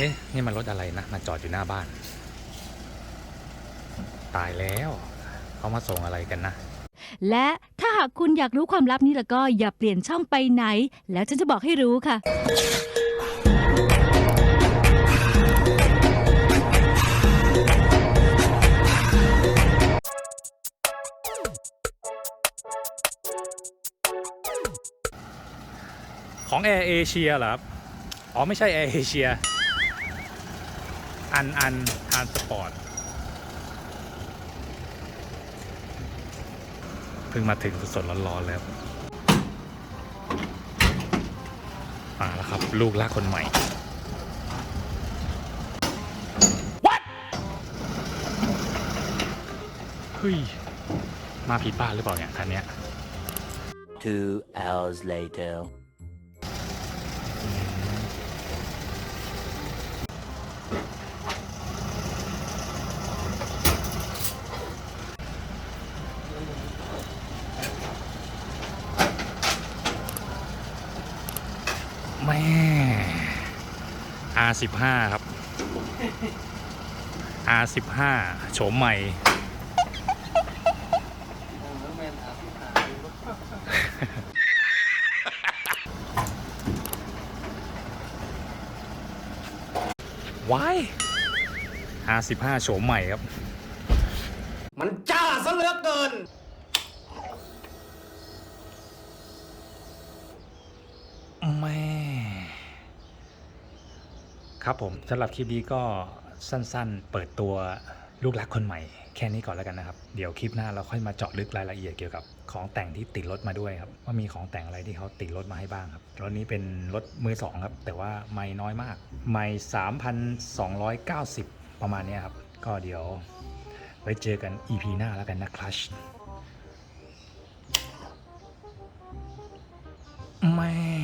เอ๊ะ นี่มันรถอะไรนะ มาจอดอยู่หน้าบ้าน ตายแล้ว เขามาส่งอะไรกันนะ และถ้าหากคุณอยากรู้ความลับนี้แล้วก็อย่าเปลี่ยนช่องไปไหน แล้วฉันจะบอกให้รู้ค่ะ ของแอร์เอเชียเหรอครับ อ๋อ ไม่ใช่แอร์เอเชีย อันอันทานสปอร์ตเพิ่งมาถึงสดๆร้อนๆแล้วมาแล้วครับ ลูกลากคนใหม่ What เฮ้ย มาผิดบ้านหรือเปล่าเนี่ยคันเนี้ย Two hours later. แม่ R15 ครับ R15 โฉมใหม่ ว้าย R15 โฉมใหม่ครับ มันจ้าซะเหลือเกินแม่ ครับผมสำหรับคลิปนี้ก็สั้นๆ เปิดตัวลูกรักคนใหม่ แค่นี้ก่อนแล้วกันนะครับ เดี๋ยวคลิปหน้าเราค่อยมาเจาะลึกรายละเอียดเกี่ยวกับของแต่งที่ติดรถมาด้วยครับว่ามีของแต่งอะไรที่เขาติดรถมาให้บ้างครับรถนี้เป็นรถมือสองครับ แต่ว่าไม่น้อยมาก ไม่3,290ประมาณนี้ครับ ก็เดี๋ยวไว้เจอกัน EP หน้าแล้วกันนะคลัชแม่